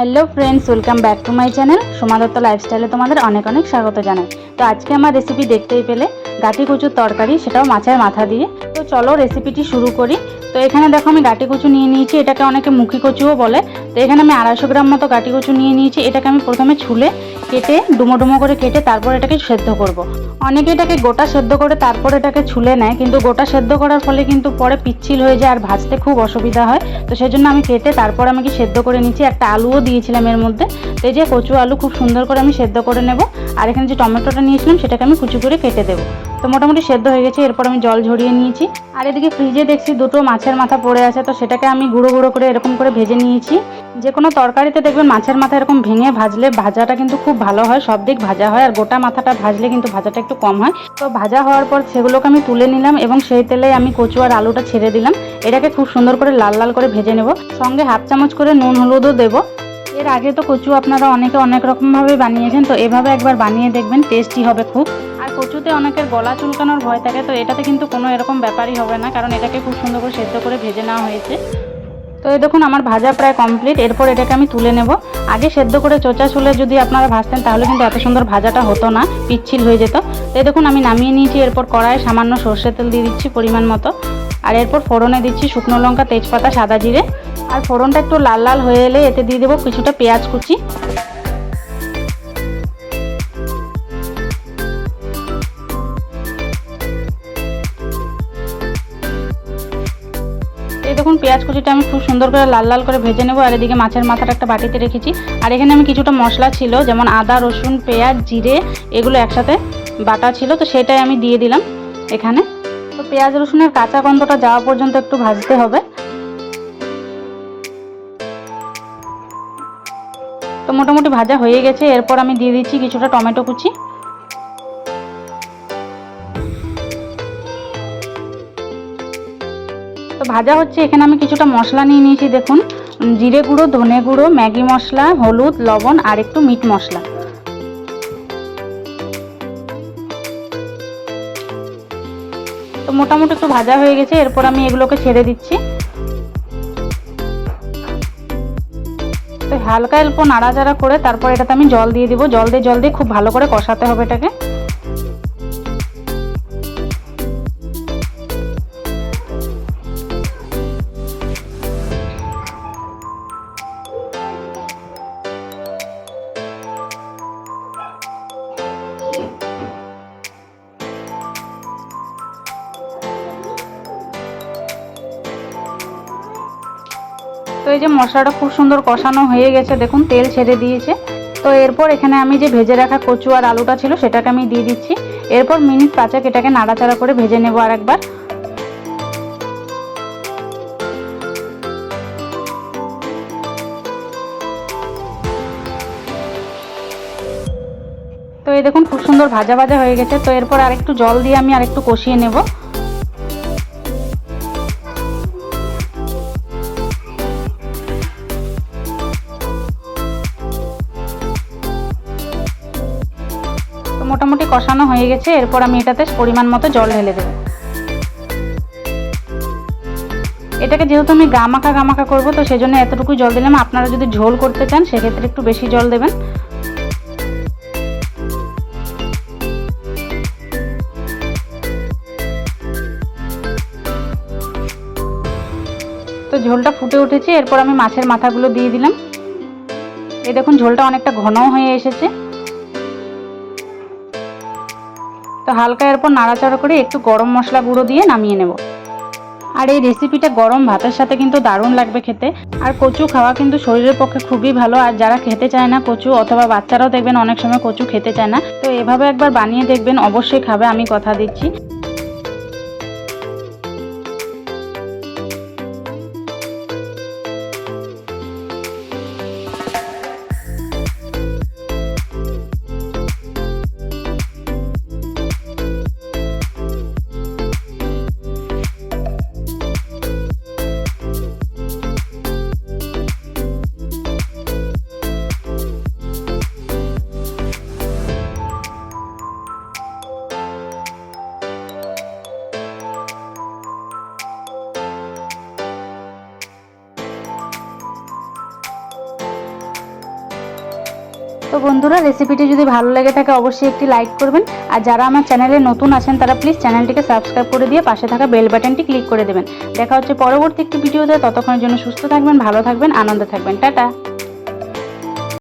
Hello friends welcome back to my channel Soma Dutta লাইফস্টাইলে তোমাদের অনেক অনেক স্বাগত জানাই। তো আজকে আমার রেসিপি দেখতেই পেলে, গাটি কচুর তরকারি, সেটাও মাছের মাথা দিয়ে। তো চলো রেসিপিটি শুরু করি। তো এখানে দেখো আমি গাটি কুচু নিয়ে নিয়েছি, এটাকে অনেকে মুখি কচুও বলে। তো এখানে আমি আড়াইশো গ্রাম মতো গাটি কচু নিয়ে নিয়েছি, এটাকে আমি প্রথমে ছুলে কেটে, ডুমো ডুমো করে কেটে তারপর এটাকে সেদ্ধ করব। অনেকে এটাকে গোটা সেদ্ধ করে তারপর এটাকে ছুলে নেয়, কিন্তু গোটা সেদ্ধ করার ফলে কিন্তু পরে পিচ্ছিল হয়ে যায় আর ভাজতে খুব অসুবিধা হয়। তো সেই জন্য আমি কেটে তারপর আমি কি সেদ্ধ করে নিচ্ছি একটা আলুও দিয়েছিলাম এর মধ্যে। তো এই যে কচু আলু খুব সুন্দর করে আমি সেদ্ধ করে নেব। আর এখানে যে টমেটোটা নিয়েছিলাম, সেটাকে আমি কুচি করে কেটে দেবো। তো মোটামুটি সেদ্ধ হয়ে গেছে, এরপর আমি জল ঝরিয়ে নিয়েছি। আর এদিকে ফ্রিজে দেখছি দুটো মাছের মাথা পড়ে আছে, তো সেটাকে আমি গুঁড়ো গুঁড়ো করে এরকম করে ভেজে নিয়েছি। যে কোনো তরকারিতে দেখবেন মাছের মাথা এরকম ভেঙে ভাজলে ভাজাটা কিন্তু খুব ভালো হয়, সব দিক ভাজা হয় আর গোটা মাথাটা ভাজলে কিন্তু ভাজাটা একটু কম হয়। তো ভাজা হওয়ার পর সেগুলোকে আমি তুলে নিলাম এবং সেই তেলে আমি কচু আর আলুটা ছেড়ে দিলাম। এটাকে খুব সুন্দর করে লাল লাল করে ভেজে নেব। সঙ্গে হাফ চামচ করে নুন হলুদও দেবো। এর আগে তো কচু আপনারা অনেকে অনেক রকমভাবে বানিয়েছেন, তো এভাবে একবার বানিয়ে দেখবেন, টেস্টি হবে খুব। আর কচুতে অনেকের গলা চুলকানোর ভয় থাকে, তো এটাতে কিন্তু কোনো এরকম ব্যাপারই হবে না, কারণ এটাকে খুব সুন্দর করে সেদ্ধ করে ভেজে নেওয়া হয়েছে। তো এই দেখুন, আমার ভাজা প্রায় কমপ্লিট এরপর এটাকে আমি তুলে নেব। আগে সেদ্ধ করে চোচা চুলে যদি আপনারা ভাজতেন, তাহলে কিন্তু এত সুন্দর ভাজাটা হতো না, পিচ্ছিল হয়ে যেত। তো এই দেখুন, আমি নামিয়ে নিয়েছি। এরপর কড়াইয়ে সামান্য সর্ষের তেল দিয়ে দিচ্ছি পরিমাণ মতো। আর এরপর ফোড়নে দিচ্ছি শুকনো লঙ্কা, তেজপাতা, সাদা জিরে। আর ফোড়নটা একটু লাল লাল হয়ে এলে এতে দিয়ে দেবো কিছুটা পেঁয়াজ কুচি। দেখুন, পেঁয়াজ কুচিটা আমি খুব সুন্দর করে লাল লাল করে ভেজে নেব, আর এদিকে মাছের মাথাটা একটা বাটিতে রেখেছি। আর এখানে আমি কিছুটা মশলা ছিল, যেমন আদা, রসুন, পেঁয়াজ, জিরে, এগুলো একসাথে বাটা ছিল, তো সেটাই আমি দিয়ে দিলাম এখানে। তো পেঁয়াজ রসুনের কাঁচা গন্ধটা যাওয়া পর্যন্ত একটু ভাজতে হবে। তো মোটামুটি ভাজা হয়ে গেছে, এরপর আমি দিয়ে দিচ্ছি কিছুটা টমেটো কুচি। তো ভাজা হচ্ছে, এখানে আমি কিছুটা মশলা নিয়ে নিয়েছি, দেখুন। জিরে গুঁড়ো, ধনে গুঁড়ো, ম্যাগি মশলা, হলুদ, লবণ, আর একটু মিট মশলা। তো মোটামুটি একটু ভাজা হয়ে গেছে, এরপর আমি এগুলোকে ছেড়ে দিচ্ছি। তো হালকা অল্প নাড়াচাড়া করে তারপর এটাতে আমি জল দিয়ে দিব। জল দিয়ে জল দিয়ে খুব ভালো করে কষাতে হবে এটাকে। এই যে মশলাটা খুব সুন্দর কষানো হয়ে গেছে, দেখুন, তেল ছেড়ে দিয়েছে। তো এরপর এখানে আমি যে ভেজে রাখা কচু আর আলুটা ছিল, সেটাকে আমি দিয়ে দিচ্ছি। এরপর মিনিট পাঁচেক এটাকে নাড়াচাড়া করে ভেজে নেব আর একবার তো এই দেখুন, খুব সুন্দর ভাজা ভাজা হয়ে গেছে। তো এরপর আরেকটু জল দিয়ে আমি আরেকটু কষিয়ে নেব। মোটামুটি কষানো হয়ে গেছে, এরপর আমি এটাতে পরিমাণ মতো জল ঢেলে দেবো। এটাকে যেহেতু আমি গামাখা গামাখা করব, তো সেই জন্য এতটুকু জল দিলাম। আপনারা যদি ঝোল করতে চান, সেক্ষেত্রে একটু বেশি জল দেবেন। তো ঝোলটা ফুটে উঠেছে, এরপর আমি মাছের মাথাগুলো দিয়ে দিলাম। এই দেখুন, ঝোলটা অনেকটা ঘনও হয়ে এসেছে। তো হালকা এরপর নাড়াচাড়া করে একটু গরম মশলা গুঁড়ো দিয়ে নামিয়ে নেব। আর এই রেসিপিটা গরম ভাতের সাথে কিন্তু দারুণ লাগবে খেতে। আর কচু খাওয়া কিন্তু শরীরের পক্ষে খুবই ভালো। আর যারা খেতে চায় না কচু অথবা বাচ্চারাও দেখবেন অনেক সময় কচু খেতে চায় না। তো এভাবে একবার বানিয়ে দেখবেন, অবশ্যই খাবে, আমি কথা দিচ্ছি। তো বন্ধুরা রেসিপিটি যদি ভালো লেগে থাকে, অবশ্যই একটি লাইক করবেন। আর যারা আমার চ্যানেলে নতুন আছেন, তারা প্লিজ চ্যানেলটিকে সাবস্ক্রাইব করে দিয়ে পাশে থাকা বেল বাটনটি ক্লিক করে দেবেন। দেখা হচ্ছে পরবর্তী একটি ভিডিওতে ততক্ষণের জন্য সুস্থ থাকবেন, ভালো থাকবেন, আনন্দে থাকবেন। টাটা!